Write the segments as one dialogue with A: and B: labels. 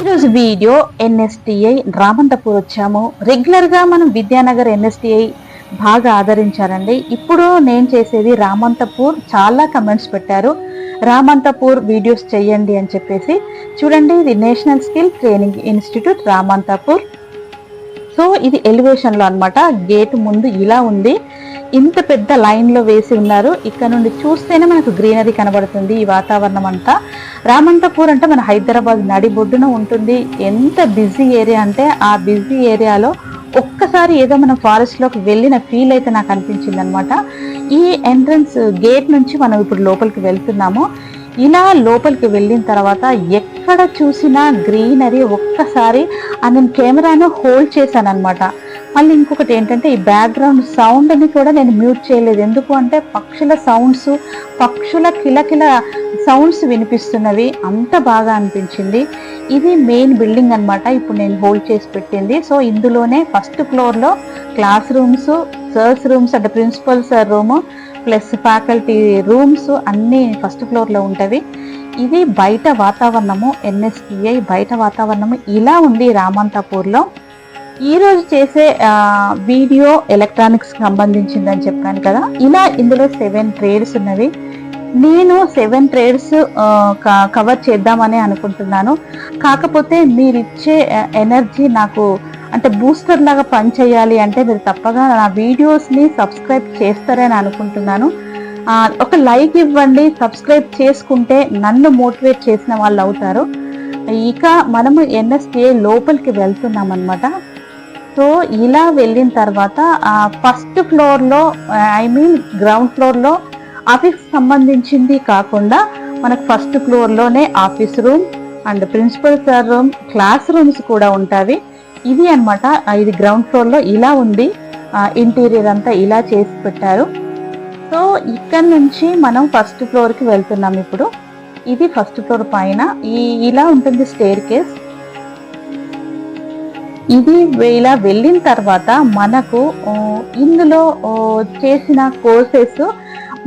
A: ఈరోజు video NSTI Ramanthapur వచ్చాము. రెగ్యులర్గా మనం విద్యానగర్ ఎన్ఎస్టిఐ బాగా ఆదరించారండి. ఇప్పుడు నేను చేసేది రామంతపూర్. చాలా కమెంట్స్ పెట్టారు. రామంతపూర్ వీడియోస్ చేయండి అని చెప్పేసి. చూడండి ఇది national skill training institute Ramanthapur. So ఇది ఎలివేషన్లో అన్నమాట. గేట్ ముందు ఇలా ఉంది. ఇంత పెద్ద లైన్లో వేసి ఉన్నారు. ఇక్కడ నుండి చూస్తేనే మనకు గ్రీనరీ కనబడుతుంది ఈ వాతావరణం అంతా. రామంతపూర్ అంటే మన హైదరాబాద్ నడిబొడ్డున ఉంటుంది. ఎంత బిజీ ఏరియా అంటే ఆ బిజీ ఏరియాలో ఒక్కసారి ఏదో మనం ఫారెస్ట్లోకి వెళ్ళిన ఫీల్ అయితే నాకు అనిపించింది అనమాట ఈ ఎంట్రన్స్ గేట్ నుంచి మనం ఇప్పుడు లోపలికి వెళ్తున్నాము. ఇలా లోపలికి వెళ్ళిన తర్వాత ఎక్కడ చూసినా గ్రీనరీ ఒక్కసారి ఆ నేను కెమెరాను హోల్డ్ చేశాను అనమాట మళ్ళీ ఇంకొకటి ఏంటంటే ఈ బ్యాక్గ్రౌండ్ సౌండ్ని కూడా నేను మ్యూట్ చేయలేదు. ఎందుకు అంటే పక్షుల సౌండ్స్ పక్షుల కిలకిల సౌండ్స్ వినిపిస్తున్నవి. అంత బాగా అనిపించింది. ఇది మెయిన్ బిల్డింగ్ అన్నమాట. ఇప్పుడు నేను హోల్డ్ చేసి పెట్టింది. సో ఇందులోనే ఫస్ట్ ఫ్లోర్లో క్లాస్ రూమ్స్ సర్స్ రూమ్స్ అంటే principal sir room plus faculty rooms అన్నీ ఫస్ట్ ఫ్లోర్లో ఉంటవి. ఇది బయట వాతావరణము ఎన్ఎస్పిఐ బయట వాతావరణము ఇలా ఉంది రామంతాపూర్లో. ఈరోజు చేసే వీడియో ఎలక్ట్రానిక్స్ సంబంధించిందని చెప్పాను కదా. ఇలా ఇందులో సెవెన్ ట్రేడ్స్ ఉన్నవి. నేను సెవెన్ ట్రేడ్స్ కవర్ చేద్దామని అనుకుంటున్నాను. కాకపోతే మీరు ఇచ్చే ఎనర్జీ నాకు అంటే బూస్టర్ లాగా పనిచేయాలి అంటే మీరు తప్పగా నా వీడియోస్ని సబ్స్క్రైబ్ చేస్తారని అనుకుంటున్నాను. ఒక లైక్ ఇవ్వండి సబ్స్క్రైబ్ చేసుకుంటే నన్ను మోటివేట్ చేసిన వాళ్ళు అవుతారు. ఇక మనము ఎన్ఎస్టిఏ లోపలికి వెళ్తున్నాం అనమాట సో ఇలా వెళ్ళిన తర్వాత ఫస్ట్ ఫ్లోర్లో ఐ మీన్ గ్రౌండ్ ఫ్లోర్లో ఆఫీస్ సంబంధించింది కాకుండా మనకు first ఫ్లోర్లోనే office room and principal sir room class rooms కూడా ఉంటాయి. ఇది అన్నమాట ఇది గ్రౌండ్ ఫ్లోర్లో ఇలా ఉంది. ఇంటీరియర్ అంతా ఇలా చేసి పెట్టారు. సో ఇక్కడ నుంచి మనం ఫస్ట్ ఫ్లోర్కి వెళ్తున్నాం ఇప్పుడు. ఇది ఫస్ట్ ఫ్లోర్ పైన. ఈ ఇలా ఉంటుంది స్టేర్ కేస్ ఇది ఇలా వెళ్ళిన తర్వాత మనకు ఇందులో చేసిన కోర్సెస్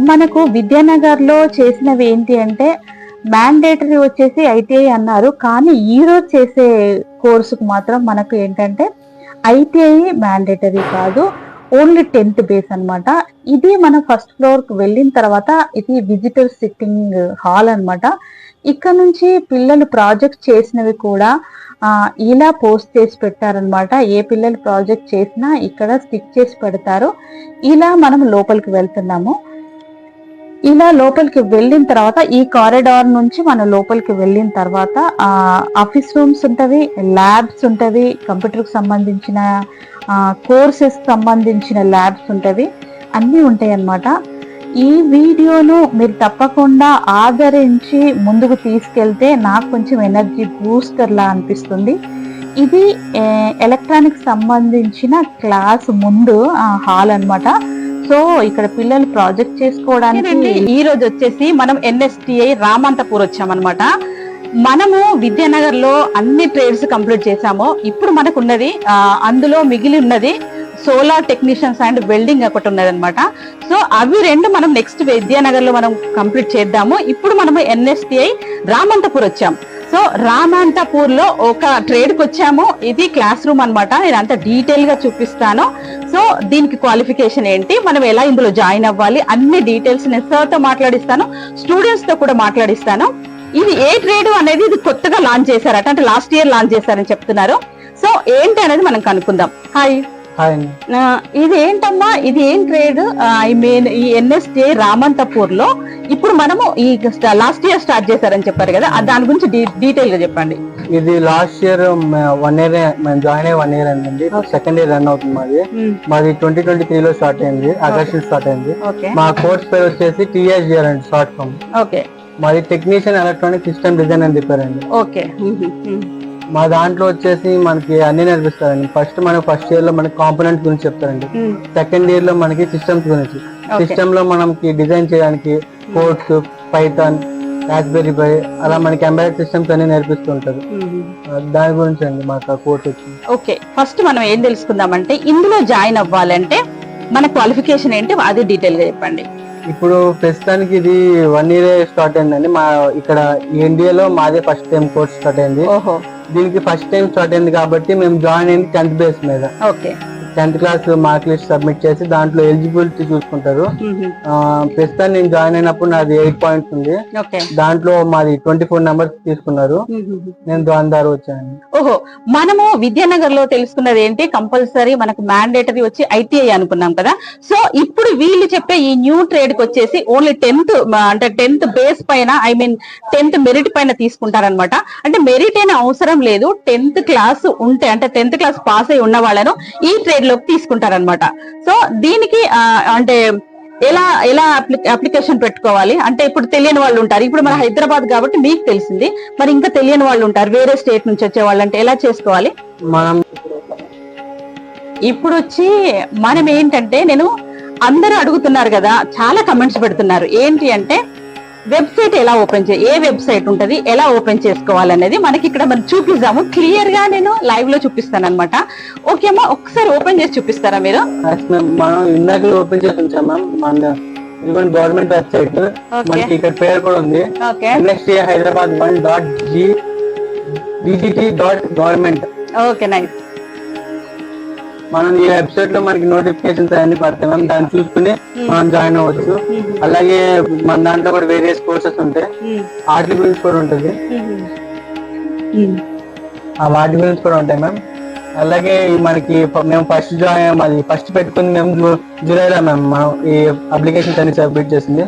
A: మనకు విద్యానగర్లో చేసినవి ఏంటి అంటే మ్యాండేటరీ వచ్చేసి ఐటీఐ అన్నారు. కానీ ఈరోజు చేసే కోర్సుకు మాత్రం మనకు ఏంటంటే ఐటీఐ మ్యాండేటరీ కాదు. ఓన్లీ టెన్త్ బేస్ అనమాట ఇది మనం ఫస్ట్ ఫ్లోర్కి వెళ్ళిన తర్వాత ఇది విజిటర్ సిట్టింగ్ హాల్ అనమాట ఇక్కడ నుంచి పిల్లలు ప్రాజెక్ట్ చేసినవి కూడా ఇలా పోస్ట్ చేసి పెట్టారనమాట ఏ పిల్లలు ప్రాజెక్ట్ చేసినా ఇక్కడ స్టిక్ చేసి పెడతారు. ఇలా మనం లోపలికి వెళ్తున్నాము. ఇలా లోపలికి వెళ్ళిన తర్వాత ఈ కారిడార్ నుంచి మనం లోపలికి వెళ్ళిన తర్వాత ఆఫీస్ రూమ్స్ ఉంటవి ల్యాబ్స్ ఉంటవి కంప్యూటర్కి సంబంధించిన కోర్సెస్ సంబంధించిన ల్యాబ్స్ ఉంటవి అన్నీ ఉంటాయి అన్నమాట ఈ వీడియోను మీరు తప్పకుండా ఆదరించి ముందుకు తీసుకెళ్తే నాకు కొంచెం ఎనర్జీ బూస్టర్లా అనిపిస్తుంది. ఇది ఎలక్ట్రానిక్స్ సంబంధించిన క్లాస్ ముందు హాల్ అన్నమాట. సో ఇక్కడ పిల్లలు ప్రాజెక్ట్ చేసుకోవడానికి ఈ రోజు వచ్చేసి మనం ఎన్ఎస్టిఐ రామంతపూర్ వచ్చామన్నమాట. మనము విద్యానగర్లో అన్ని ట్రేడ్స్ కంప్లీట్ చేసాము ఇప్పుడు మనకు ఉన్నది అందులో మిగిలి ఉన్నది సోలార్ టెక్నీషియన్స్ అండ్ వెల్డింగ్ ఒకటి ఉన్నది అనమాట సో అవి రెండు మనం నెక్స్ట్ విద్యానగర్లో మనం కంప్లీట్ చేద్దాము. ఇప్పుడు మనము ఎన్ఎస్టిఐ రామంతపూర్ వచ్చాం సో రామాంతపూర్లో ఒక ట్రేడ్కి వచ్చాము. ఇది క్లాస్ రూమ్ అన్నమాట. నేను అంత డీటెయిల్గా చూపిస్తాను. సో దీనికి క్వాలిఫికేషన్ ఏంటి? మనం ఎలా ఇందులో జాయిన్ అవ్వాలి? అన్ని డీటెయిల్స్ నేను సార్తో మాట్లాడిస్తాను. స్టూడెంట్స్తో కూడా మాట్లాడిస్తాను. ఇది ఏ ట్రేడ్ అనేది ఇది కొత్తగా లాంచ్ చేశారట. అంటే లాస్ట్ ఇయర్ లాంచ్ చేశారని చెప్తున్నారు. సో ఏంటి అనేది మనం కనుక్కుందాం. హాయ్ ఇది ఏంటమ్మా ఇది ఏం ట్రేడ్ ఐ మీన్ ఈ ఎన్ఎస్జే రామంతపూర్లో ఇప్పుడు మనము ఈ లాస్ట్ ఇయర్ స్టార్ట్ చేశారని చెప్పారు కదా దాని గురించి డీటెయిల్గా చెప్పండి.
B: ఇది లాస్ట్ ఇయర్ వన్ ఇయర్ మేము జాయిన్ అయ్యి వన్ ఇయర్ అయిందండి. సెకండ్ ఇయర్ రన్ అవుతుంది మాది. మాది ట్వంటీ ట్వంటీ త్రీ లో స్టార్ట్ అయింది. ఆగస్ట్ స్టార్ట్ అయింది. మా కోర్స్ పేరు వచ్చేసి టీఎస్జిఆర్ అండి షార్ట్ ఫామ్
A: ఓకే
B: మాది టెక్నీషియన్ ఎలక్ట్రానిక్ సిస్టమ్ డిజైన్ అని చెప్పారండి.
A: ఓకే
B: మా దాంట్లో వచ్చేసి మనకి అన్ని నేర్పిస్తారండి. ఫస్ట్ మనకి ఫస్ట్ ఇయర్లో మనకి కాంపోనెంట్ గురించి చెప్తారండి. సెకండ్ ఇయర్లో మనకి సిస్టమ్స్ గురించి. సిస్టమ్లో మనకి డిజైన్ చేయడానికి కోడ్స్ పైథాన్ రాస్బెర్రీ పై అలా మనకి ఎంబెడెడ్ సిస్టమ్స్ అన్ని నేర్పిస్తుంటారు ఆ, దాని గురించి అండి మాకు ఆ కోర్స్ వచ్చింది.
A: ఓకే ఫస్ట్ మనం ఏం తెలుసుకుందామంటే ఇందులో జాయిన్ అవ్వాలంటే మన క్వాలిఫికేషన్ ఏంటి అది డీటెయిల్గా చెప్పండి.
B: ఇప్పుడు ప్రస్తుతానికి ఇది వన్ ఇయర్ స్టార్ట్ అయిందండి. మా ఇక్కడ ఇండియాలో మాదే ఫస్ట్ టైం కోర్స్ స్టార్ట్ అయింది.
A: ఓహో.
B: దీనికి ఫస్ట్ టైం స్టార్ట్ అయింది కాబట్టి మేము జాయిన్ అయింది టెన్త్ బేస్ మీద.
C: Okay
B: tenth class mark list submit చేసి దాంట్లో ఎలిజిబిలిటీ చూసుకుంటారు. ప్రస్తుతం నేను జాయిన్ అయినప్పుడు నాది ఎయిట్ పాయింట్స్ ఉంది. దాంట్లో మాది ట్వంటీ ఫోర్ నెంబర్స్ తీసుకున్నారు. నేను దాని ద్వారా వచ్చాను.
C: ఓహో మనము విద్యానగర్లో తెలుసుకున్నది ఏంటి? కంపల్సరీ మనకు మ్యాండేటరీ వచ్చి ఐటీఐ అనుకున్నాం కదా. సో ఇప్పుడు వీళ్ళు చెప్పే ఈ న్యూ ట్రేడ్కి వచ్చేసి ఓన్లీ టెన్త్ అంటే టెన్త్ బేస్ పైన ఐ మీన్ టెన్త్ మెరిట్ పైన తీసుకుంటారనమాట అంటే మెరిట్ అయిన అవసరం లేదు. టెన్త్ క్లాస్ ఉంటే అంటే టెన్త్ క్లాస్ పాస్ అయి ఉన్న వాళ్ళను ఈ ట్రేడ్ లోకి తీసుకుంటారనమాట సో దీనికి అంటే ఎలా ఎలా అప్లికేషన్ పెట్టుకోవాలి? అంటే ఇప్పుడు తెలియని వాళ్ళు ఉంటారు. ఇప్పుడు మన హైదరాబాద్ కాబట్టి మీకు తెలిసింది. మరి ఇంకా తెలియని వాళ్ళు ఉంటారు. వేరే స్టేట్ నుంచి వచ్చే వాళ్ళు అంటే ఎలా చేసుకోవాలి?
B: మనం
C: ఇప్పుడు వచ్చి మనం ఏంటంటే నేను అందరూ అడుగుతున్నారు కదా చాలా కమెంట్స్ పెడుతున్నారు. ఏంటి అంటే వెబ్సైట్ ఎలా ఓపెన్ చే ఏ వెబ్సైట్ ఉంటది ఎలా ఓపెన్ చేసుకోవాలనేది మనకి ఇక్కడ మనం చూపిస్తాము క్లియర్గా నేను లైవ్లో చూపిస్తాను అనమాట ఓకేమా ఒకసారి ఓపెన్ చేసి చూపిస్తారా మీరు.
B: మనం ఇందాక ఓపెన్ చేసి ఉంచాం మ్యామ్ గవర్నమెంట్ వెబ్సైట్. మనకి ఇక్కడ పేరు కూడా ఉంది.
C: Okay
B: Hyderabad one dot G DGT dot government
C: okay nice
B: మనం ఈ వెబ్సైట్లో మనకి నోటిఫికేషన్స్ అన్ని పడతాయి. మ్యామ్ దాన్ని చూసుకుని మనం జాయిన్ అవ్వచ్చు. అలాగే మన దాంట్లో కూడా వేరియస్ కోర్సెస్ ఉంటాయి. వాటి గురించి కూడా ఉంటుంది. ఆ వాటి గురించి కూడా ఉంటాయి మ్యామ్ అలాగే మనకి మేము ఫస్ట్ జాయిన్ అది ఫస్ట్ పెట్టుకుంది మేము జూలైలో మ్యామ్ మనం ఈ అప్లికేషన్స్ అన్ని సబ్మిట్ చేసింది.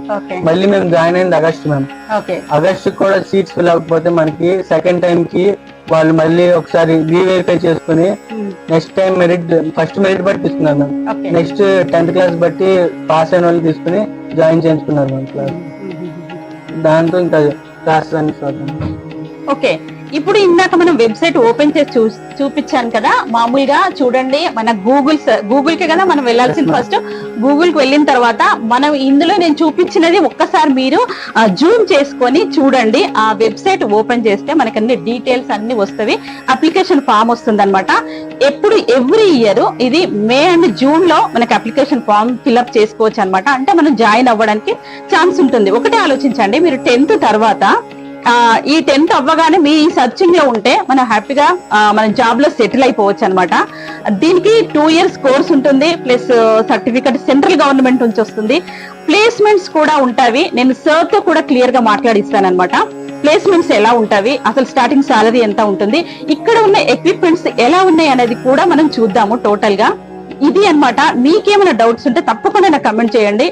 B: మళ్ళీ మేము జాయిన్ అయింది ఆగస్ట్ మ్యామ్ ఆగస్ట్ కూడా సీట్స్ ఫిల్ అవ్వకపోతే మనకి సెకండ్ టైం కి వాళ్ళు మళ్ళీ ఒకసారి రీవెరిఫై చేసుకుని next time merit first merit బట్టి తీసుకున్నారు మ్యామ్. నెక్స్ట్ టెన్త్ క్లాస్ బట్టి పాస్ అయిన వాళ్ళు తీసుకుని జాయిన్ చేయించుకున్నారు మ్యామ్ క్లాస్ దాంతో ఇంకా క్లాస్ అన్ని.
C: ఓకే ఇప్పుడు ఇందాక మనం వెబ్సైట్ ఓపెన్ చేసి చూ చూపించాను కదా మామూలుగా చూడండి మన గూగుల్ గూగుల్కి కదా మనం వెళ్ళాల్సింది ఫస్ట్. గూగుల్కి వెళ్ళిన తర్వాత మనం ఇందులో నేను చూపించినది ఒక్కసారి మీరు జూమ్ చేసుకొని చూడండి. ఆ వెబ్సైట్ ఓపెన్ చేస్తే మనకి అన్ని డీటెయిల్స్ అన్ని వస్తవి. అప్లికేషన్ ఫామ్ వస్తుంది అనమాట ఎప్పుడు ఎవ్రీ ఇయర్ ఇది మే అండ్ జూన్లో మనకి అప్లికేషన్ ఫామ్ ఫిల్అప్ చేసుకోవచ్చు అనమాట అంటే మనం జాయిన్ అవ్వడానికి ఛాన్స్ ఉంటుంది. ఒకటే ఆలోచించండి. మీరు టెన్త్ తర్వాత ఈ టెన్త్ అవ్వగానే మీ సర్చింగ్లో ఉంటే మనం హ్యాపీగా మన జాబ్లో సెటిల్ అయిపోవచ్చు అనమాట దీనికి టూ ఇయర్స్ కోర్స్ ఉంటుంది ప్లస్ సర్టిఫికెట్ సెంట్రల్ గవర్నమెంట్ నుంచి వస్తుంది. ప్లేస్మెంట్స్ కూడా ఉంటాయి. నేను సార్తో కూడా క్లియర్గా మాట్లాడిస్తాను అనమాట ప్లేస్మెంట్స్ ఎలా ఉంటాయి అసలు స్టార్టింగ్ సాలరీ ఎంత ఉంటుంది ఇక్కడ ఉన్న ఎక్విప్మెంట్స్ ఎలా ఉన్నాయి అనేది కూడా మనం చూద్దాము టోటల్గా ఇది అన్నమాట. మీకేమైనా డౌట్స్ ఉంటే తప్పకుండా నాకు కమెంట్ చేయండి.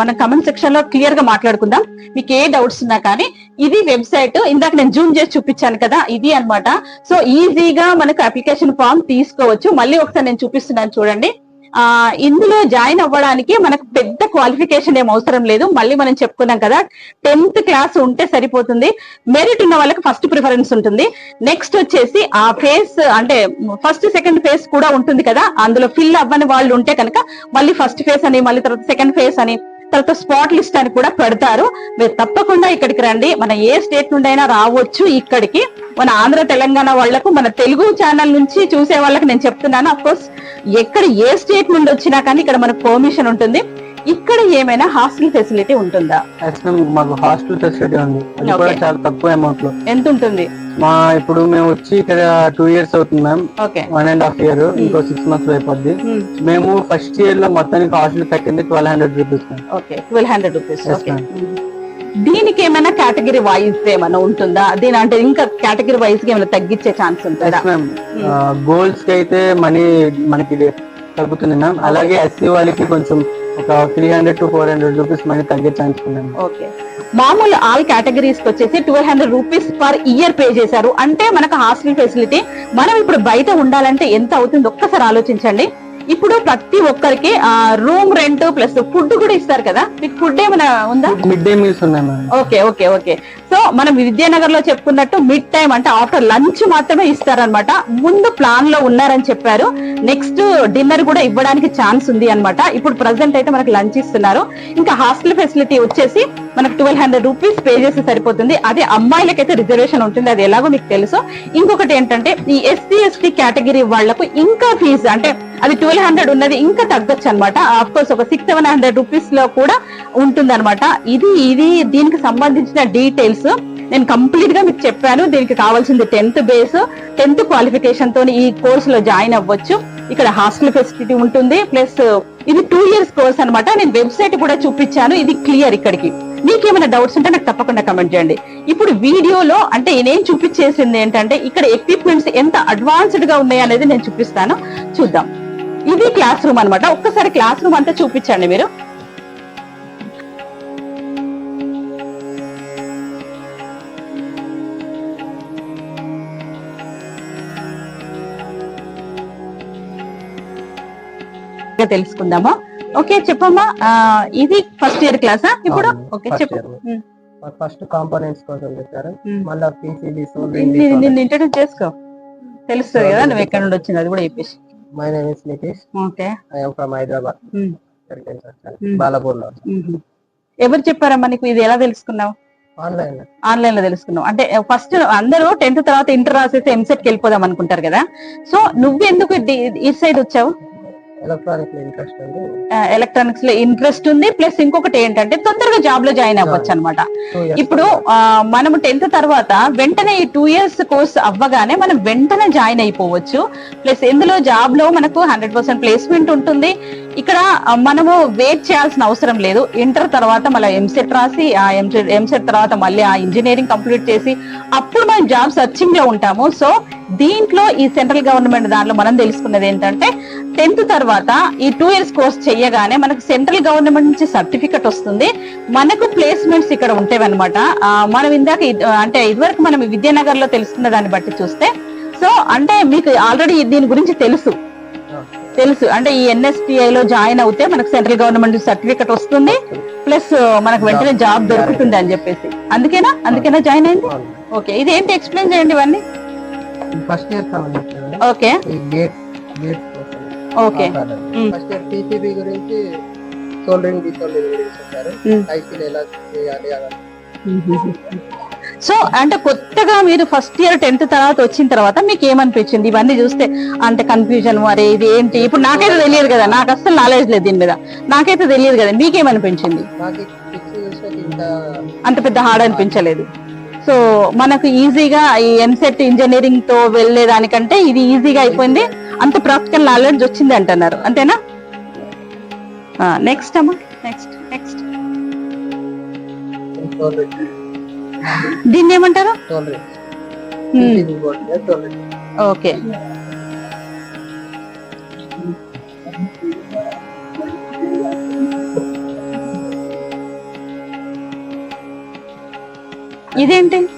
C: మన కమెంట్ సెక్షన్లో క్లియర్గా మాట్లాడుకుందాం. మీకు ఏ డౌట్స్ ఉన్నా కానీ ఇది వెబ్సైట్ ఇందాక నేను జూమ్ చేసి చూపించాను కదా ఇది అన్నమాట. సో ఈజీగా మనకు అప్లికేషన్ ఫామ్ తీసుకోవచ్చు. మళ్ళీ ఒకసారి నేను చూపిస్తున్నాను చూడండి. ఆ ఇందులో జాయిన్ అవ్వడానికి మనకు పెద్ద క్వాలిఫికేషన్ ఏం అవసరం లేదు. మళ్ళీ మనం చెప్పుకున్నాం కదా టెన్త్ క్లాస్ ఉంటే సరిపోతుంది. మెరిట్ ఉన్న వాళ్ళకి ఫస్ట్ ప్రిఫరెన్స్ ఉంటుంది. నెక్స్ట్ వచ్చేసి ఆ ఫేస్ అంటే ఫస్ట్ సెకండ్ ఫేస్ కూడా ఉంటుంది కదా. అందులో ఫిల్ అవ్వని వాళ్ళు ఉంటే కనుక మళ్ళీ ఫస్ట్ ఫేస్ అని మళ్ళీ తర్వాత సెకండ్ ఫేస్ అని తర్వాత స్పాట్ లిస్ట్ అని కూడా పెడతారు. మీరు తప్పకుండా ఇక్కడికి రండి. మన ఏ స్టేట్ నుండి అయినా రావచ్చు ఇక్కడికి. మన ఆంధ్ర తెలంగాణ వాళ్ళకు మన తెలుగు ఛానల్ నుంచి చూసే వాళ్ళకి నేను చెప్తున్నాను. అఫ్ కోర్స్ ఎక్కడ ఏ స్టేట్ నుండి వచ్చినా కానీ ఇక్కడ మనకు పర్మిషన్ ఉంటుంది. ఇక్కడ ఏమైనా హాస్టల్ ఫెసిలిటీ ఉంటుందా.
B: మాకు హాస్టల్ ఫెసిలిటీ ఉంది. చాలా తక్కువ అమౌంట్లో.
C: ఎంత ఉంటుంది?
B: మా ఇప్పుడు మేము వచ్చి ఇక్కడ టూ ఇయర్స్ అవుతుంది ma'am one and half year ఇంకో సిక్స్ మంత్స్ అయిపోద్ది. మేము ఫస్ట్ ఇయర్లో మొత్తానికి హాస్టల్ కట్టింది twelve hundred rupees
C: okay twelve hundred rupees. దీనికి ఏమైనా కేటగిరీ వైజ్ ఏమైనా ఉంటుందా? దీని అంటే ఇంకా కేటగిరీ వైజ్ ఏమైనా తగ్గించే ఛాన్స్ ఉంటుందా?
B: మ్యామ్ గోల్స్కి అయితే మనీ మనకి తగ్గుతుంది మ్యామ్ అలాగే ఎస్సీ వాళ్ళకి కొంచెం ఒక three hundred to four hundred rupees money తగ్గే ఛాన్స్ ఉంది.
C: ఓకే మామూలు ఆల్ కేటగిరీస్కి వచ్చేసి twelve hundred rupees per year pay చేశారు. అంటే మనకు హాస్టల్ ఫెసిలిటీ మనం ఇప్పుడు బయట ఉండాలంటే ఎంత అవుతుంది ఒక్కసారి ఆలోచించండి. ఇప్పుడు ప్రతి ఒక్కరికి రూమ్ రెంట్ ప్లస్ ఫుడ్ కూడా ఇస్తారు కదా? మీకు ఫుడ్ ఏమైనా ఉందా?
B: మిడ్ డే మీల్స్ ఉన్నాయి
C: ఓకే ఓకే ఓకే. సో మనం విద్యానగర్లో చెప్పుకున్నట్టు మిడ్ టైం అంటే ఆఫ్టర్ లంచ్ మాత్రమే ఇస్తారనమాట ముందు ప్లాన్లో ఉన్నారని చెప్పారు. నెక్స్ట్ డిన్నర్ కూడా ఇవ్వడానికి ఛాన్స్ ఉంది అన్నమాట. ఇప్పుడు ప్రజెంట్ అయితే మనకి లంచ్ ఇస్తున్నారు. ఇంకా హాస్టల్ ఫెసిలిటీ వచ్చేసి మనకు ట్వెల్వ్ హండ్రెడ్ రూపీస్ పే చేస్తే సరిపోతుంది. అదే అమ్మాయిలకైతే రిజర్వేషన్ ఉంటుంది. అది ఎలాగో మీకు తెలుసు. ఇంకొకటి ఏంటంటే ఈ ఎస్సీ ఎస్టీ కేటగిరీ వాళ్ళకు ఇంకా ఫీజు అంటే అది ట్వెల్వ్ హండ్రెడ్ ఉన్నది ఇంకా తగ్గొచ్చు అనమాట ఆఫ్ కోర్స్ ఒక సిక్స్ సెవెన్ హండ్రెడ్ రూపీస్లో కూడా ఉంటుంది అనమాట ఇది ఇది దీనికి సంబంధించిన డీటెయిల్స్ నేను కంప్లీట్గా మీకు చెప్పాను. దీనికి కావాల్సింది టెన్త్ బేస్ టెన్త్ క్వాలిఫికేషన్తో ఈ కోర్స్లో జాయిన్ అవ్వచ్చు. ఇక్కడ హాస్టల్ ఫెసిలిటీ ఉంటుంది. ప్లస్ ఇది టూ ఇయర్స్ కోర్స్ అనమాట నేను వెబ్సైట్ కూడా చూపించాను. ఇది క్లియర్ ఇక్కడికి. మీకు ఏమైనా డౌట్స్ ఉంటే నాకు తప్పకుండా కమెంట్ చేయండి. ఇప్పుడు వీడియోలో అంటే నేను చూపించేసింది ఏంటంటే ఇక్కడ ఎక్విప్మెంట్స్ ఎంత అడ్వాన్స్డ్గా ఉన్నాయి అనేది నేను చూపిస్తాను. చూద్దాం. ఇది క్లాస్ రూమ్ అన్నమాట. ఒక్కసారి క్లాస్ రూమ్ అంతా చూపించండి మీరు. తెలుసుకుందామా? ఓకే చెప్పమ్మా. ఇది ఫస్ట్ ఇయర్ క్లాసా ఇప్పుడు? ఓకే చెప్పు.
D: ఫస్ట్ కాంపోనెంట్స్ కోసం చెప్పారు. మళ్ళీ
C: ఇంట్రడ్యూస్ చేసుకో. తెలుస్తుంది కదా నువ్వు ఎక్కడ నుండి వచ్చింది అది కూడా చెప్పేసి.
D: My name is Nitish
C: okay
D: I'm from Hyderabad
C: um,
D: ఇక్కడికి వచ్చాను
C: ఉమ్.
D: బాలాపూర్లో
C: ఉమ్. ఎవరు చెప్పారమ్మా నీకు ఇది ఎలా తెలుసుకున్నావు?
D: ఆన్లైన్
C: ఆన్లైన్లో తెలుసుకున్నావు. అంటే ఫస్ట్ అందరూ టెన్త్ తర్వాత ఇంటర్ రాసేసి ఎంసెట్కి వెళ్ళిపోదాం అనుకుంటారు కదా. సో నువ్వు ఎందుకు ఈ సైడ్ వచ్చావు?
D: ఎలక్ట్రానిక్ ఇంట్రెస్ట్ ఉంది.
C: ఎలక్ట్రానిక్స్లో ఇంట్రెస్ట్ ఉంది. ప్లస్ ఇంకొకటి ఏంటంటే తొందరగా జాబ్లో జాయిన్ అవ్వచ్చు అనమాట ఇప్పుడు ఆ, మనము టెన్త్ తర్వాత వెంటనే ఈ టూ ఇయర్స్ కోర్స్ అవ్వగానే మనం వెంటనే జాయిన్ అయిపోవచ్చు. ప్లస్ ఇందులో జాబ్లో మనకు హండ్రెడ్ పర్సెంట్ ప్లేస్మెంట్ ఉంటుంది. ఇక్కడ మనము వెయిట్ చేయాల్సిన అవసరం లేదు. ఇంటర్ తర్వాత మళ్ళీ ఎంసెట్ రాసి ఆ ఎంసెట్ ఎంసెట్ తర్వాత మళ్ళీ ఆ ఇంజనీరింగ్ కంప్లీట్ చేసి అప్పుడు మనం జాబ్ సర్చింగ్లో ఉంటాము. సో దీంట్లో ఈ సెంట్రల్ గవర్నమెంట్ దాంట్లో మనం తెలుసుకున్నది ఏంటంటే టెన్త్ తర్వాత ఈ టూ ఇయర్స్ కోర్స్ చేయగానే మనకు సెంట్రల్ గవర్నమెంట్ నుంచి సర్టిఫికెట్ వస్తుంది. మనకు ప్లేస్మెంట్స్ ఇక్కడ ఉంటాయన్నమాట మనం ఇందాక అంటే ఇదివరకు మనం విద్యానగర్లో తెలుసుకున్న దాన్ని బట్టి చూస్తే సో అంటే మీకు ఆల్రెడీ దీని గురించి తెలుసు. తెలుసు. అంటే ఈ ఎన్ఎస్టిఐ లో జాయిన్ అవుతే మనకు సెంట్రల్ గవర్నమెంట్ సర్టిఫికెట్ వస్తుంది. ప్లస్ మనకు వెంటనే జాబ్ దొరుకుతుంది అని చెప్పేసి. అందుకేనా? అందుకేనా జాయిన్ అయింది? ఓకే. ఇది ఏంటి? ఎక్స్ప్లెయిన్ చేయండి ఇవన్నీ.
D: First year
C: okay. Okay.
D: First year PCB గురించి సోల్డరింగ్ డిసోల్డరింగ్ గురించి చెప్పారు. ఐసీలు ఎలా చేయాలి అలా.
C: సో అంటే కొత్తగా మీరు ఫస్ట్ ఇయర్ టెన్త్ తర్వాత వచ్చిన తర్వాత మీకు ఏమనిపించింది? ఇవన్నీ చూస్తే అంటే కన్ఫ్యూజన్ మరి ఇది ఏంటి ఇప్పుడు నాకైతే తెలియదు కదా నాకు అసలు నాలెడ్జ్ లేదు దీని మీద. నాకైతే తెలియదు కదా మీకేమనిపించింది? అంత పెద్ద హార్డ్ అనిపించలేదు. సో మనకు ఈజీగా ఈ ఎంసెట్ ఇంజనీరింగ్తో వెళ్ళే దానికంటే ఇది ఈజీగా అయిపోయింది. అంత ప్రాక్టికల్ నాలెడ్జ్ వచ్చింది అంటున్నారు. అంతేనా? నెక్స్ట్ అమ్మా నెక్స్ట్ నెక్స్ట్ దీన్ని ఏమంటారు? ఓకే. ఇదేంటి?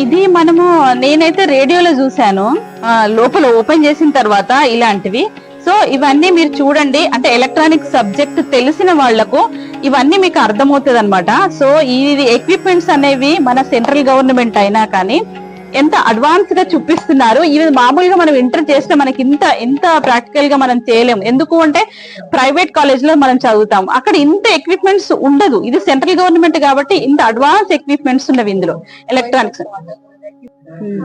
C: ఇది మనము నేనైతే రేడియోలో చూశాను. ఆ, లోపల ఓపెన్ చేసిన తర్వాత ఇలాంటివి. సో ఇవన్నీ మీరు చూడండి. అంటే ఎలక్ట్రానిక్ సబ్జెక్ట్ తెలిసిన వాళ్ళకు ఇవన్నీ మీకు అర్థమవుతుంది అనమాట సో ఇది ఎక్విప్మెంట్స్ అనేవి మన సెంట్రల్ గవర్నమెంట్ అయినా కానీ ఎంత అడ్వాన్స్గా చూపిస్తున్నారు. ఇవి మామూలుగా మనం ఇంటర్ చేస్తే మనకి ఇంత ఇంత ప్రాక్టికల్గా మనం చేయలేము ఎందుకు అంటే ప్రైవేట్ కాలేజ్లో మనం చదువుతాం. అక్కడ ఇంత ఎక్విప్మెంట్స్ ఉండదు. ఇది సెంట్రల్ గవర్నమెంట్ కాబట్టి ఇంత అడ్వాన్స్ ఎక్విప్మెంట్స్ ఉన్నవి ఇందులో. Electronics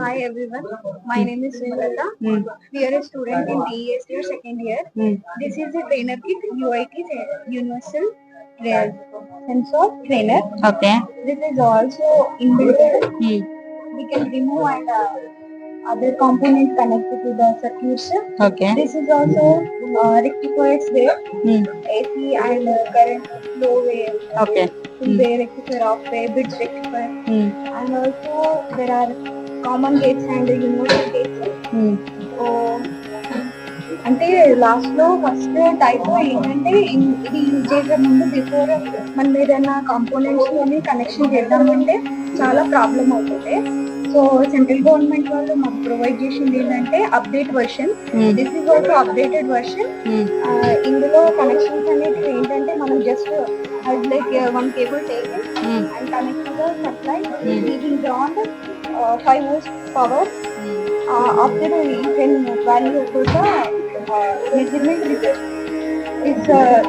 E: Hi everyone, my name is Sumalata. We are a student in DESD or second year. This is the trainer kit UIT Universal sensor trainer.
C: Okay.
E: This is also inbuilt. Hmm. We can remove and uh, other component connected to the circuit.
C: Okay.
E: This is also uh, rectifier wave. Hmm. AC and uh, current flow wave.
C: Okay.
E: Full hmm. wave rectifier, of wave, bit rectifier. Hmm. And also there are common gates and universal gates. Hmm. So అంటే లాస్ట్లో first type ఏంటంటే ఇది use చేసే ముందు before మనం ఏదైనా కాంపోనెంట్స్లోని connection చేద్దామంటే చాలా ప్రాబ్లం అవుతుంది. సో సెంట్రల్ గవర్నమెంట్ వాళ్ళు మాకు ప్రొవైడ్ చేసింది ఏంటంటే update version this is also updated version ఇందులో కనెక్షన్స్ అనేది ఏంటంటే మనం just like one cable take and connect supply leaving ground five volts power you can value for the uh, measurement result is uh,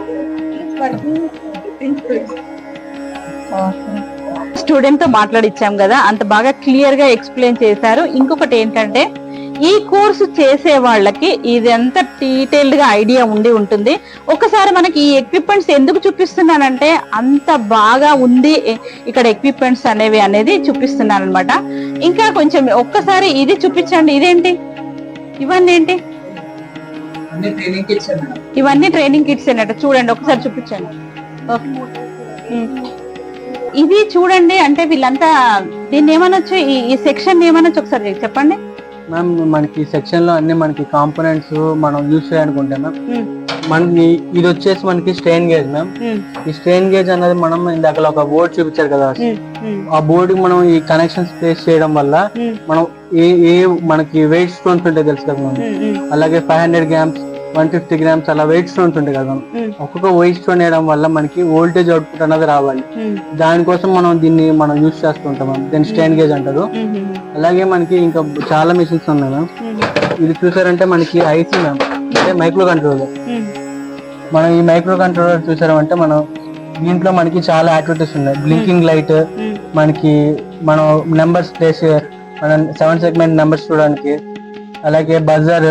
E: is working principles.
C: స్టూడెంట్తో మాట్లాడిచ్చాం కదా అంత బాగా క్లియర్గా ఎక్స్ప్లెయిన్ చేశారు. ఇంకొకటి ఏంటంటే ఈ కోర్సు చేసే వాళ్ళకి ఇదంతా డీటెయిల్డ్గా ఐడియా ఉండి ఉంటుంది. ఒకసారి మనకి ఈ ఎక్విప్మెంట్స్ ఎందుకు చూపిస్తున్నానంటే అంత బాగా ఉంది ఇక్కడ ఎక్విప్మెంట్స్ అనేవి అనేది చూపిస్తున్నాను అనమాట ఇంకా కొంచెం ఒక్కసారి ఇది చూపించండి. ఇదేంటి? ఇవన్నీ ఏంటి? ఇవన్నీ ట్రైనింగ్ కిట్స్ అన్నట్టు చూడండి ఒకసారి చూపించండి. ఇది చూడండి అంటే వీళ్ళంతా దీన్ని ఏమనొచ్చు ఈ ఈ సెక్షన్ ఏమనొచ్చు ఒకసారి చెప్పండి.
B: మ్యామ్ మనకి సెక్షన్లో అన్ని మనకి కాంపోనెంట్స్ మనం యూజ్ చేయాలనుకుంటే మ్యామ్ మనకి ఇది వచ్చేసి మనకి స్ట్రెయిన్ గేజ్ మ్యామ్. ఈ స్ట్రెయిన్ గేజ్ అనేది మనం ఇందాక ఒక బోర్డ్ చూపించారు కదా. ఆ బోర్డు మనం ఈ కనెక్షన్స్ ప్లేస్ చేయడం వల్ల మనం ఏ ఏ మనకి వెయిట్ స్టోన్స్ ఉంటాయి తెలుసు కదా అలాగే five hundred grams one fifty grams అలా వెయిట్ స్టోన్స్ ఉంటాయి కదా ఒక్కొక్క వెయిట్ స్టోన్ వేయడం వల్ల మనకి వోల్టేజ్ అవుట్పుట్ అనేది రావాలి. దానికోసం మనం దీన్ని మనం యూజ్ చేస్తుంటాం దీన్ని స్ట్రెయిన్ గేజ్ అంటారు. అలాగే మనకి ఇంకా చాలా మిషన్స్ ఉన్నాయి మ్యామ్ ఇది చూసారంటే మనకి ఐసీ మ్యామ్ అంటే మైక్రో కంట్రోలర్ మనం ఈ మైక్రో కంట్రోలర్ చూసారంటే మనం దీంట్లో మనకి చాలా యాక్టివిటీస్ ఉన్నాయి. బ్లింకింగ్ లైట్ మనకి మనం నెంబర్స్ ప్లేస్ మనం సెవెన్ సెగ్మెంట్ నెంబర్స్ చూడడానికి అలాగే బజర్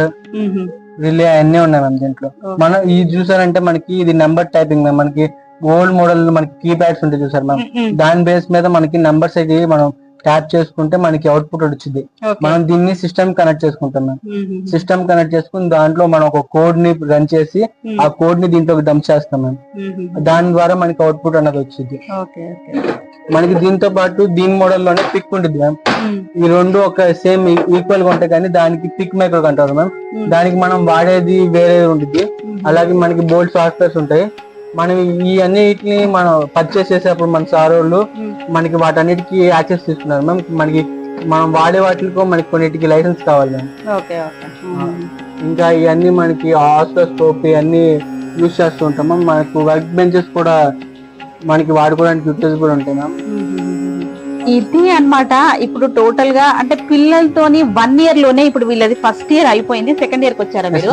B: రిలే అన్నీ ఉన్నాయి మ్యామ్ దీంట్లో. మనం ఇది చూసారంటే మనకి ఇది నెంబర్ టైపింగ్ మ్యామ్ మనకి ఓల్డ్ మోడల్ మనకి కీప్యాడ్స్ ఉంటాయి చూసారు మ్యామ్ దాని బేస్ మీద మనకి నెంబర్స్ అయితే మనం ట్యాప్ చేసుకుంటే మనకి అవుట్పుట్ వచ్చింది. మనం దీన్ని సిస్టమ్ కనెక్ట్ చేసుకుంటాం సిస్టమ్ కనెక్ట్ చేసుకుని దాంట్లో మనం ఒక కోడ్ని రన్ చేసి ఆ కోడ్ని దీంట్లోకి డంప్ చేస్తాం మ్యామ్
C: ఉమ్,
B: దాని ద్వారా మనకి అవుట్పుట్ అనేది వచ్చింది. మనకి దీంతో పాటు దీని మోడల్లోనే పిక్ ఉంటుంది మ్యామ్
C: ఉమ్,
B: ఈ రెండు ఒక సేమ్ ఈక్వల్గా ఉంటాయి కానీ దానికి పిక్ మైక్రో కంట్రోల్ మ్యామ్ దానికి మనం వాడేది వేరే ఉంటుంది. అలాగే మనకి బోల్డ్ సాఫ్ట్వేర్స్ ఉంటాయి. మనం ఈ అన్నిటిని మనం పర్చేస్ చేసేటప్పుడు మన సార్ వాళ్ళు
C: ఉమ్,
B: మనకి వాటన్నిటికి యాక్సెస్ తీసుకున్నారు మ్యామ్ మనకి మనం వాడే వాటికో మనకి కొన్నిటికి లైసెన్స్ కావాలి మ్యామ్
C: ఉమ్,
B: ఇంకా ఇవన్నీ మనకి ఆస్టోస్కోప్ ఇవన్నీ యూస్ చేస్తూ ఉంటాం. మ్యామ్ మనకు వర్క్ బెంచెస్ కూడా మనకి వాడుకోవడానికి యూటెస్ కూడా ఉంటాయి మ్యామ్
C: ఇది అన్నమాట. ఇప్పుడు టోటల్గా అంటే పిల్లలతోని వన్ ఇయర్లోనే ఇప్పుడు వీళ్ళది ఫస్ట్ ఇయర్ అయిపోయింది. సెకండ్ ఇయర్కి వచ్చారా మీరు?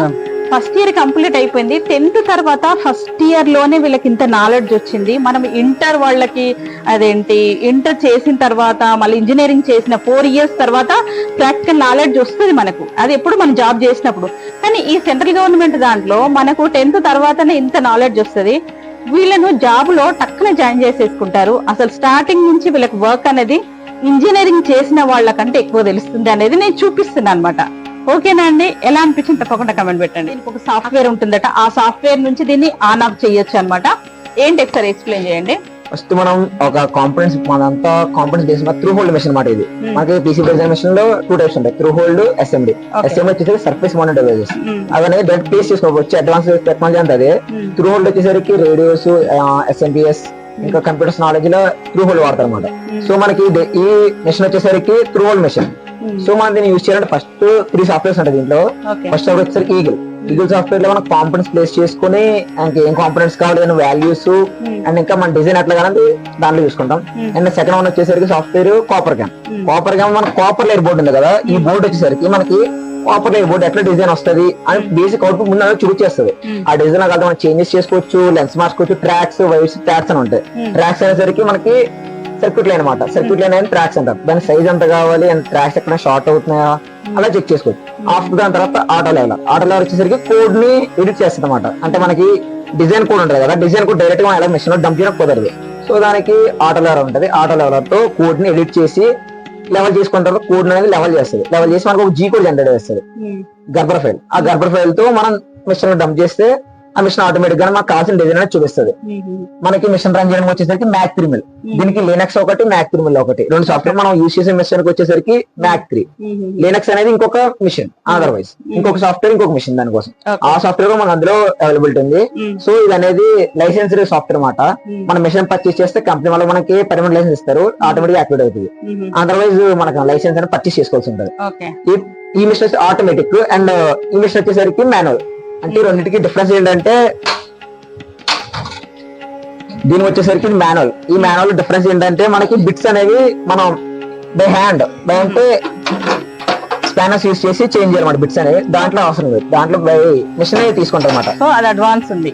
C: ఫస్ట్ ఇయర్ కంప్లీట్ అయిపోయింది. టెన్త్ తర్వాత ఫస్ట్ ఇయర్లోనే వీళ్ళకి ఇంత నాలెడ్జ్ వచ్చింది. మనం ఇంటర్ వాళ్ళకి అదేంటి ఇంటర్ చేసిన తర్వాత మళ్ళీ ఇంజనీరింగ్ చేసిన ఫోర్ ఇయర్స్ తర్వాత ప్రాక్టికల్ నాలెడ్జ్ వస్తుంది మనకు. అది ఎప్పుడు మనం జాబ్ చేసినప్పుడు. కానీ ఈ సెంట్రల్ గవర్నమెంట్ దాంట్లో మనకు టెన్త్ తర్వాతనే ఇంత నాలెడ్జ్ వస్తుంది. వీళ్ళను జాబ్లో టక్కున జాయిన్ చేసేసుకుంటారు. అసలు స్టార్టింగ్ నుంచి వీళ్ళకి వర్క్ అనేది ఇంజనీరింగ్ చేసిన వాళ్ళకంటే ఎక్కువ తెలుస్తుంది అనేది నేను చూపిస్తున్నాను అనమాట ఓకేనా అండి? ఎలా అనిపించింది తప్పకుండా కమెంట్ పెట్టండి. దీనికి ఒక సాఫ్ట్వేర్ ఉంటుందట. ఆ సాఫ్ట్వేర్ నుంచి దీన్ని ఆన్ ఆఫ్ చేయొచ్చు అనమాట ఏంటి ఒకసారి ఎక్స్ప్లెయిన్ చేయండి?
F: ఫస్ట్ మనం ఒక కాంపనెంట్స్ మనంతా components base through hole machine మాట ఇది. మనకి పీసీ డిజైన్ మెషిన్లో టూ టైప్స్ ఉంటాయి. Through hole assembly. అసెంబ్లీ వచ్చేసరికి సర్ఫేస్ మానిటర్ డివైజెస్. అవన్నీ డైరెక్ట్ ప్లేస్ చేసుకోవచ్చు అడ్వాన్స్ టెక్నాలజీ అంటే అదే. త్రూ హోల్డ్ వచ్చేసరికి రేడియోస్ ఎస్ఎంబిఎస్ ఇంకా కంప్యూటర్స్ నాలెడ్జ్లో త్రూ హోల్డ్ వాడతారు అనమాట సో మనకి ఈ మెషిన్ వచ్చేసరికి త్రూ హోల్డ్ మెషిన్. సో మనం దీన్ని యూజ్ చేయాలంటే ఫస్ట్ త్రీ సాఫ్ట్వేర్స్ ఉంటాయి దీంట్లో. ఫస్ట్ సాఫ్ట్వేర్ వచ్చేసరికి ఈగిల్ ఈగిల్ సాఫ్ట్వేర్లో మనం కాంపనెంట్స్ ప్లేస్ చేసుకుని మనకి ఏం కాంపనెంట్స్ కావాలి దాని వాల్యూస్ అండ్ ఇంకా మన డిజైన్ ఎట్లా కానీ దాంట్లో చూసుకుంటాం.
C: Hmm.
F: అండ్ సెకండ్ వన్ వచ్చేసరికి software copper cam
C: Hmm.
F: Copper cam మన కాపర్ లేయర్ బోర్డు ఉంది కదా ఈ బోర్డు వచ్చేసరికి మనకి కాపర్ లేయర్ బోర్డు ఎట్లా డిజైన్ వస్తది అని బేసిక్ అవుట్పుట్ ముందు చూపించేస్తుంది
C: Hmm.
F: ఆ డిజైన్ కలిసి మనం చేంజెస్ చేసుకోవచ్చు లెన్స్ మార్చుకోవచ్చు ట్రాక్స్ వైర్స్ ట్రాక్స్ అని ఉంటాయి.
C: Hmm.
F: ట్రాక్స్ అనేసరికి మనకి సర్క్యూట్ లైన్ అనమాట సర్క్యూట్ లైన్ అయిన ట్రాక్స్ అంటారు. దాని సైజ్ ఎంత కావాలి అండ్ ట్రాక్స్ ఎక్కడ షార్ట్ అవుతున్నాయా అలా చెక్ చేసుకోవచ్చు. ఆఫ్టర్ దాని తర్వాత ఆటో లెవెల్ ఆటో లెవెల్ వచ్చేసరికి కోడ్ని ఎడిట్ చేస్తుంది అనమాట అంటే మనకి డిజైన్ కోడ్ ఉంటుంది కదా డిజైన్ కోడ్ డైరెక్ట్గా ఎలా మెషిన్లో డంప్ చేయడం కుదరదు. సో దానికి ఆటో లెవెల్ ఉంటుంది. ఆటో లెవెల్తో కోడ్ని ఎడిట్ చేసి లెవెల్ చేసుకున్న తర్వాత కోడ్ అనేది లెవెల్ చేస్తుంది. లెవెల్ చేసి మనకు ఒక జీ కోడ్ జనరేట్ చేస్తుంది. గర్భర్ ఫైల్ ఆ గర్భర్ ఫైల్తో మనం మిషన్లో డంప్ చేస్తే ఆ మిషన్ ఆటోమేటిక్గా మనకు కావాల్సిన డిజైన్ అనేది చూపిస్తుంది. మనకి మిషన్ రన్ చేయడానికి వచ్చేసరికి మ్యాక్ త్రీ మిల్ దీనికి లినక్స్ ఒకటి మ్యాక్ త్రీ మిల్ ఒకటి. రెండు సాఫ్ట్వేర్ మనం యూస్ చేసే మిషన్కి వచ్చేసరికి మ్యాక్ త్రీ లినక్స్ అనేది ఇంకొక మిషన్ అదర్వైజ్ ఇంకొక సాఫ్ట్వేర్ ఇంకొక మిషన్ దానికోసం. ఆ సాఫ్ట్వేర్ మనకు అందులో అవైలబిలిటీ ఉంది. సో ఇది అనేది లైసెన్స్డ్ సాఫ్ట్వేర్ మాట మన మిషన్ పర్చేస్ చేస్తే కంపెనీ వాళ్ళు మనకి పర్మనెంట్ లైసెన్స్ ఇస్తారు. ఆటోమేటిక్ యాక్టివేట్ అవుతుంది. అదర్వైజ్ మనకు లైసెన్స్ అనేది పర్చేస్ చేసుకోవాల్సి ఉంటుంది. ఈ మిషన్ ఆటోమేటిక్ అండ్ ఈ మిషన్ వచ్చేసరికి మాన్యువల్ అంటే రెండింటికి డిఫరెన్స్ ఏంటంటే దీనికి వచ్చేసరికి మాన్యువల్ ఈ మాన్యువల్ డిఫరెన్స్ ఏంటంటే మనకి బిట్స్ అనేవి మనం బై హ్యాండ్ బై అంటే స్పానర్స్ యూస్ చేసి చేంజ్ చేయాలన్నమాట బిట్స్ అనేవి. దాంట్లో అవసరం లేదు. దాంట్లో మిషన్ అనేది తీసుకుంటాం అనమాట
A: సో అది అడ్వాన్స్ ఉంది.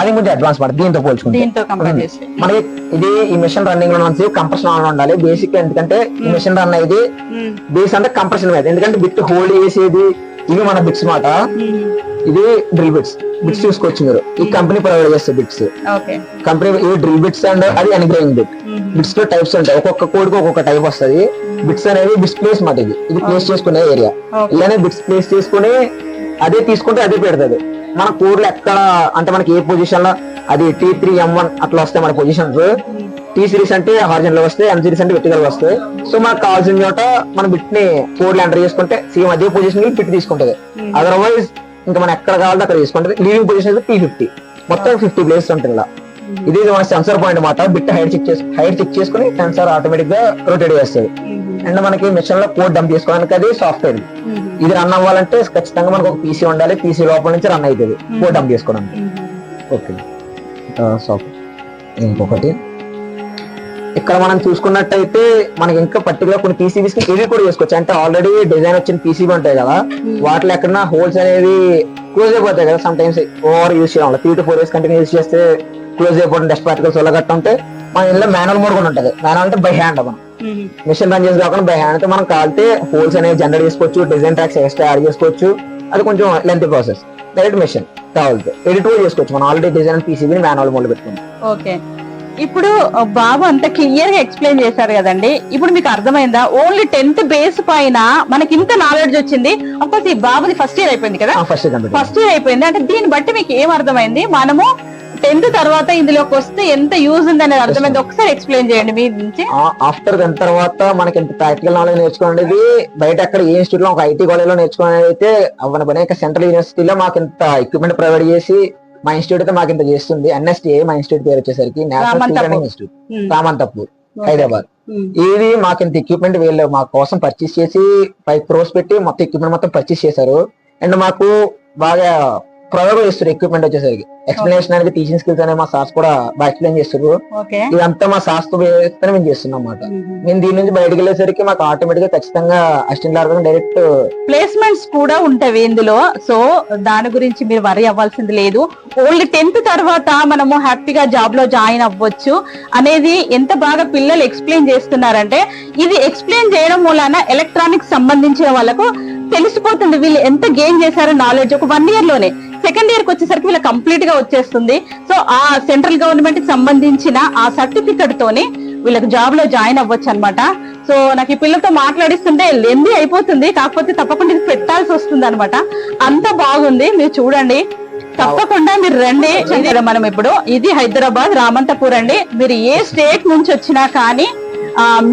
F: అది కొంచెం అడ్వాన్స్ మాట దీంతో పోల్చుకుంటే.
A: దీంతో కంపేర్ చేస్తే
F: మనకి ఇది ఈ మిషన్ రన్నింగ్లో నుంచి కంప్రెషన్ ఆన్ ఉండాలి. బేసిక్ ఎందుకంటే ఈ మిషన్ రన్ అయ్యేది బేస్ అంటే కంప్రెషన్ మీద. ఎందుకంటే బిట్ హోల్డ్ చేసేది ఇవి మన బిట్స్ మాట ఇది డ్రిల్ బిట్స్ బిట్స్ చూసుకోవచ్చు మీరు ఈ కంపెనీ ప్రొవైడ్ చేస్తే బిట్స్ కంపెనీ ఇవి డ్రిల్ బిట్స్ అండ్ అది అనిగ్రహింగ్ బిట్ బిట్స్లో టైప్స్ ఉంటాయి. ఒక్కొక్క కోడ్కి ఒక్కొక్క టైప్ వస్తది. బిట్స్ అనేవి బిట్స్ ప్లేస్ మాట ఇది. ఇది ప్లేస్ చేసుకునే ఏరియా. ఇలానే బిట్స్ ప్లేస్ చేసుకుని అదే తీసుకుంటే అదే పెడుతుంది. మన కోడ్లు ఎక్కడ అంటే మనకి ఏ పొజిషన్లో అది టీ త్రీ ఎం వన్ అట్లా వస్తాయి మన పొజిషన్స్ టీ సిరీస్ అంటే హార్జన్లో వస్తాయి ఎం సిరీస్ అంటే వెట్టికల్ వస్తాయి. సో మనకు కావాల్సిన చోట మన బిట్ని కోడ్ ఎంటర్ చేసుకుంటే సేమ్ అదే పొజిషన్ బిట్ తీసుకుంటది. అదర్వైజ్ ఇంకా మనం ఎక్కడ కావాలంటే అక్కడ తీసుకుంటది. లీవింగ్ పొజిషన్ అయితే టీ ఫిఫ్టీ మొత్తం ఫిఫ్టీ ప్లేస్ ఉంటుంది ఇలా. ఇది మన సెన్సార్ పాయింట్ మాట బిట్ హైట్ చెక్ చేసి హైట్ చెక్ చేసుకుని సెన్సార్ ఆటోమేటిక్గా రొటేట్ చేస్తుంది. అండ్ మనకి మిషన్లో కోడ్ డంప్ చేసుకోవడానికి అది సాఫ్ట్వేర్ ఇది రన్ అవ్వాలంటే ఖచ్చితంగా మనకు ఒక పీసీ ఉండాలి. పీసీ లోపల నుంచి రన్ అవుతుంది. కోడ్ డంప్ చేసుకోవడానికి. ఓకే సాఫ్ట్ ఇంకొకటి. ఇక్కడ మనం చూసుకున్నట్టయితే మనకి ఇంకా పర్టికులర్ కొన్ని పీసీబీస్కి ఎడిట్ కూడా చేసుకోవచ్చు అంటే ఆల్రెడీ డిజైన్ వచ్చిన పీసీబీ ఉంటాయి కదా వాటిలో ఎక్కడన్నా హోల్స్ అనేవి క్లోజ్ అయిపోతాయి కదా సమ్ టైమ్స్ ఓవర్ యూస్ చేయాలి three to four years continue use చేస్తే క్లోజ్ అయిపోవడం డస్ట్ పార్టికల్స్ వల్ల గట్ట ఉంటే మన ఇంట్లో మాన్యువల్ మోడ్ కూడా ఉంటుంది. మాన్యువల్ అంటే బై హ్యాండ్ మనం మిషన్ రన్ చేసి కాకుండా బై హ్యాండ్తో మనం కాలితే హోల్స్ అనేవి జనరేట్ చేసుకోవచ్చు డిజైన్ ట్రాక్స్ ఎక్స్ట్రా యాడ్ చేసుకోవచ్చు. అది కొంచెం లెంత్ ప్రాసెస్ డైరెక్ట్ మిషన్ కావాలి ఎడిట్ కూడా చేసుకోవచ్చు. మనం ఆల్రెడీ డిజైన్ పీసీబీని మాన్యువల్ మోడ్ పెట్టుకుంటాం
A: ఓకే ఇప్పుడు బాబు అంత క్లియర్గా ఎక్స్ప్లెయిన్ చేశారు కదండి. ఇప్పుడు మీకు అర్థమైందా? ఓన్లీ టెన్త్ బేస్ పైన మనకి ఇంత నాలెడ్జ్ వచ్చింది. అఫ్కోర్స్ ఈ బాబుది ఫస్ట్ ఇయర్ అయిపోయింది కదా?
F: ఫస్ట్
A: ఇయర్ అయిపోయింది. అంటే దీన్ని బట్టి మీకు ఏం అర్థమైంది? మనము టెన్త్ తర్వాత ఇందులోకి వస్తే ఎంత యూజ్ ఉంది అనేది అర్థమైంది. ఒకసారి ఎక్స్ప్లెయిన్ చేయండి మీ నుంచి.
F: ఆఫ్టర్ దాని తర్వాత మనకి ఇంత ప్రాక్టికల్ నాలెడ్జ్ నేర్చుకునేది బయట అక్కడ ఏ ఇన్స్టిట్యూట్లో ఒక ఐటీ కాలేజ్లో నేర్చుకునేది అయితే పని. సెంట్రల్ యూనివర్సిటీలో మాకు ఇంత ఎక్విప్మెంట్ ప్రొవైడ్ చేసి మా ఇన్స్టిట్యూట్ అయితే మాకు ఇంత చేస్తుంది ఎన్ఎస్టీఏ మా ఇన్స్టిట్యూట్ పేరు వచ్చేసరికి national. Training institute. Ramanthapur. Hyderabad. ఇది మాకు ఇంత ఎక్విప్మెంట్ వీళ్ళు మా కోసం పర్చేస్ చేసి ఫైవ్ క్రోర్స్ పెట్టి మొత్తం ఎక్విప్మెంట్ మొత్తం పర్చేస్ చేశారు అండ్ మాకు బాగా ప్రొవైడ్ చేస్తారు ఎక్విప్మెంట్ వచ్చేసరికి. ఎక్స్ప్లెనేషన్ అనేది టీచింగ్ స్కిల్స్ అనేవి మా సార్స్ కూడా బాగా ఎక్స్ప్లెయిన్ చేస్తారు ఇదంతా మా శాస్త్ర వ్యవస్థనే మేము చేస్తున్నాం అన్నమాట మేము దీని నుంచి బయటకు వెళ్ళేసరికి మాకు ఆటోమేటిక్గా ఖచ్చితంగా అసిస్టెంట్ లాగా డైరెక్ట్
A: ప్లేస్మెంట్స్ కూడా ఉంటవి ఇందులో. సో దాని గురించి మీరు వరి అవ్వాల్సింది లేదు. ఓన్లీ టెన్త్ తర్వాత మనము హ్యాపీగా జాబ్లో జాయిన్ అవ్వచ్చు అనేది ఎంత బాగా పిల్లలు ఎక్స్ప్లెయిన్ చేస్తున్నారంటే ఇది ఎక్స్ప్లెయిన్ చేయడం మూలాన ఎలక్ట్రానిక్స్ సంబంధించిన వాళ్ళకు తెలిసిపోతుంది వీళ్ళు ఎంత గెయిన్ చేశారో నాలెడ్జ్ ఒక వన్ ఇయర్లోనే. సెకండ్ ఇయర్కి వచ్చేసరికి వీళ్ళకి కంప్లీట్గా వచ్చేస్తుంది. సో ఆ సెంట్రల్ గవర్నమెంట్కి సంబంధించిన ఆ సర్టిఫికెట్ తోని వీళ్ళకి జాబ్లో జాయిన్ అవ్వచ్చు అనమాట సో నాకు ఈ పిల్లలతో మాట్లాడిస్తుంటే లెంది అయిపోతుంది. కాకపోతే తప్పకుండా ఇది పెట్టాల్సి వస్తుంది అనమాట అంత బాగుంది. మీరు చూడండి. తప్పకుండా మీరు రండి. మనం ఇప్పుడు ఇది హైదరాబాద్ రామంతపూర్ అండి. మీరు ఏ స్టేట్ నుంచి వచ్చినా కానీ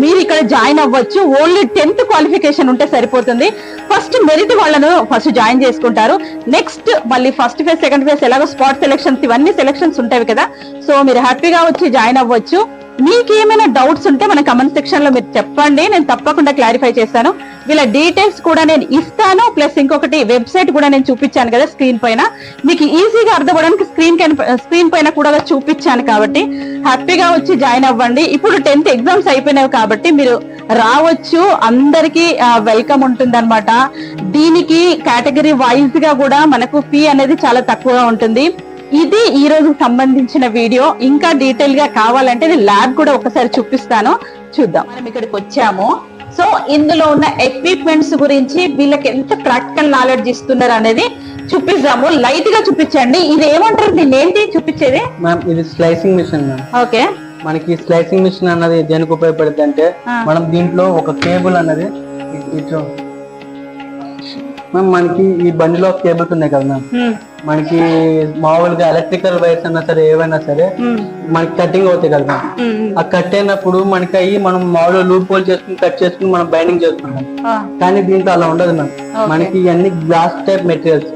A: మీరు ఇక్కడ జాయిన్ అవ్వచ్చు. ఓన్లీ టెన్త్ క్వాలిఫికేషన్ ఉంటే సరిపోతుంది. ఫస్ట్ మెరిట్ వాళ్ళను ఫస్ట్ జాయిన్ చేసుకుంటారు. నెక్స్ట్ మళ్ళీ ఫస్ట్ ఫేజ్ సెకండ్ ఫేజ్ ఎలాగో స్పాట్ సెలక్షన్స్ ఇవన్నీ సెలెక్షన్స్ ఉంటాయి కదా. సో మీరు హ్యాపీగా వచ్చి జాయిన్ అవ్వచ్చు. మీకు ఏమైనా డౌట్స్ ఉంటే మన కమెంట్ సెక్షన్లో మీరు చెప్పండి. నేను తప్పకుండా క్లారిఫై చేస్తాను. వీళ్ళ డీటెయిల్స్ కూడా నేను ఇస్తాను. ప్లస్ ఇంకొకటి వెబ్సైట్ కూడా నేను చూపించాను కదా స్క్రీన్ పైన. మీకు ఈజీగా అర్థపడడానికి స్క్రీన్ స్క్రీన్ పైన కూడా చూపించాను కాబట్టి హ్యాపీగా వచ్చి జాయిన్ అవ్వండి. ఇప్పుడు టెన్త్ ఎగ్జామ్స్ అయిపోయినాయి కాబట్టి మీరు రావచ్చు. అందరికి వెల్కమ్ ఉంటుంది దీనికి కేటగిరీ వైజ్గా కూడా మనకు ఫీ అనేది చాలా తక్కువగా ఉంటుంది. ఇది ఈ రోజుకి సంబంధించిన వీడియో. ఇంకా డీటెయిల్గా కావాలంటే నేను ల్యాబ్ కూడా ఒకసారి చూపిస్తాను. చూద్దాం. మనం ఇక్కడికి వచ్చాము. సో ఇందులో ఉన్న ఎక్విప్మెంట్స్ గురించి వీళ్ళకి ఎంత ప్రాక్టికల్ నాలెడ్జ్ ఇస్తున్నారు అనేది చూపిస్తాము లైట్గా చూపించండి. ఇది ఏమంటారు? దీన్ని ఏంటి? చూపించేది?
B: మ్యామ్ ఇది స్లైసింగ్ మిషన్ మ్యామ్
A: ఓకే
B: మనకి స్లైసింగ్ మిషన్ అన్నది దేనికి ఉపయోగపడుతుంది అంటే. మనం దీంట్లో ఒక కేబుల్ అన్నది ఇట్లా మ్యామ్ మనకి ఈ బండిలో కేబుల్స్ ఉన్నాయి కదా మ్యామ్. మనకి మామూలుగా ఎలక్ట్రికల్ వైర్స్ అన్నా సరే ఏవైనా సరే మనకి కటింగ్ అవుతాయి కదా మ్యామ్. ఆ కట్ అయినప్పుడు మనకి అయ్యి మనం మామూలుగా లూప్ హోల్ చేసుకుని కట్ చేసుకుని మనం బైండింగ్ చేసుకుంటాం కానీ దీంట్లో అలా ఉండదు మ్యామ్. మనకి ఇవన్నీ గ్లాస్ టైప్ మెటీరియల్స్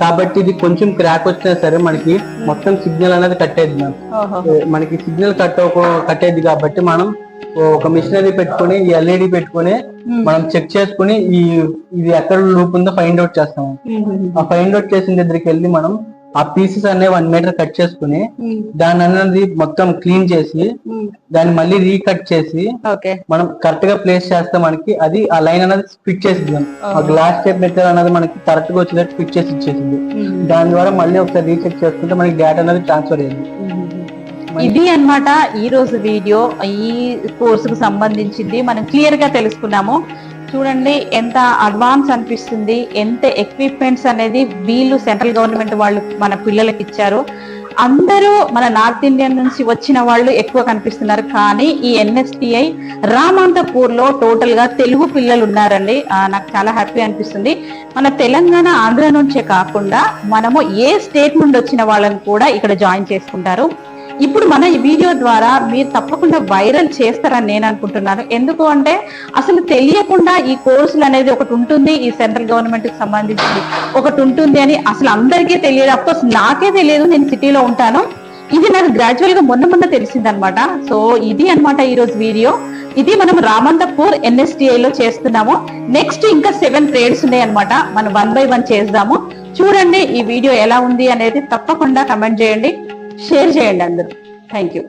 B: కాబట్టి ఇది కొంచెం క్రాక్ వచ్చినా సరే మనకి మొత్తం సిగ్నల్ అనేది కట్ అయ్యింది మ్యామ్. మనకి సిగ్నల్ కట్ కట్ అయ్యింది కాబట్టి మనం ఒక మిషనరీ పెట్టుకొని ఈ ఎల్ఈడి పెట్టుకొని మనం చెక్ చేసుకుని ఈ ఇది ఎక్కడ లూప్ ఉందో ఫైండ్ అవుట్ చేస్తాము ఆ ఫైండ్ అవుట్ చేసిన దగ్గరికి వెళ్ళి మనం ఆ పీసెస్ అనే వన్ మీటర్ కట్ చేసుకుని దాని అనేది మొత్తం క్లీన్ చేసి దాన్ని మళ్ళీ రీకట్ చేసి మనం కరెక్ట్గా ప్లేస్ చేస్తే మనకి అది ఆ లైన్ అనేది ఫిట్ చేసింది ఆ గ్లాస్ టైప్ మెటీరియల్ అనేది మనకి కరెక్ట్గా వచ్చేటట్టు ఫిట్ చేసి ఇచ్చేసింది దాని ద్వారా మళ్ళీ ఒకసారి రీచెక్ చేసుకుంటే మనకి డేటా అనేది ట్రాన్స్ఫర్ అయ్యింది.
A: ఇది అన్నమాట ఈ రోజు వీడియో. ఈ కోర్సుకు సంబంధించింది మనం క్లియర్గా తెలుసుకున్నాము. చూడండి ఎంత అడ్వాన్స్ అనిపిస్తుంది ఎంత ఎక్విప్మెంట్స్ అనేది వీళ్ళు సెంట్రల్ గవర్నమెంట్ వాళ్ళు మన పిల్లలకి ఇచ్చారు. అందరూ మన నార్త్ ఇండియన్ నుంచి వచ్చిన వాళ్ళు ఎక్కువ కనిపిస్తున్నారు. కానీ ఈ ఎన్ఎస్టిఐ రామాంతపూర్లో టోటల్గా తెలుగు పిల్లలు ఉన్నారండి. నాకు చాలా హ్యాపీ అనిపిస్తుంది. మన తెలంగాణ ఆంధ్ర నుంచే కాకుండా మనము ఏ స్టేట్ నుండి వచ్చిన వాళ్ళని కూడా ఇక్కడ జాయిన్ చేసుకుంటారు. ఇప్పుడు మన ఈ వీడియో ద్వారా మీరు తప్పకుండా వైరల్ చేస్తారని నేను అనుకుంటున్నాను. ఎందుకు అంటే అసలు తెలియకుండా ఈ కోర్సులు అనేది ఒకటి ఉంటుంది ఈ సెంట్రల్ గవర్నమెంట్కి సంబంధించి ఒకటి ఉంటుంది అని అసలు అందరికీ తెలియదు. అఫ్కోర్స్ నాకే తెలియదు నేను సిటీలో ఉంటాను. ఇది నాకు గ్రాడ్యువల్గా మొన్న మొన్న తెలిసిందనమాట. సో ఇది అన్నమాట ఈ రోజు వీడియో. ఇది మనం రామంతపూర్ ఎన్ఎస్టిఐ లో చేస్తున్నాము. నెక్స్ట్ ఇంకా సెవెన్ ట్రేడ్స్ ఉన్నాయి అనమాట మనం వన్ బై వన్ చేద్దాము. చూడండి ఈ వీడియో ఎలా ఉంది అనేది తప్పకుండా కమెంట్ చేయండి. షేర్ చేయండి అందరూ. Thank you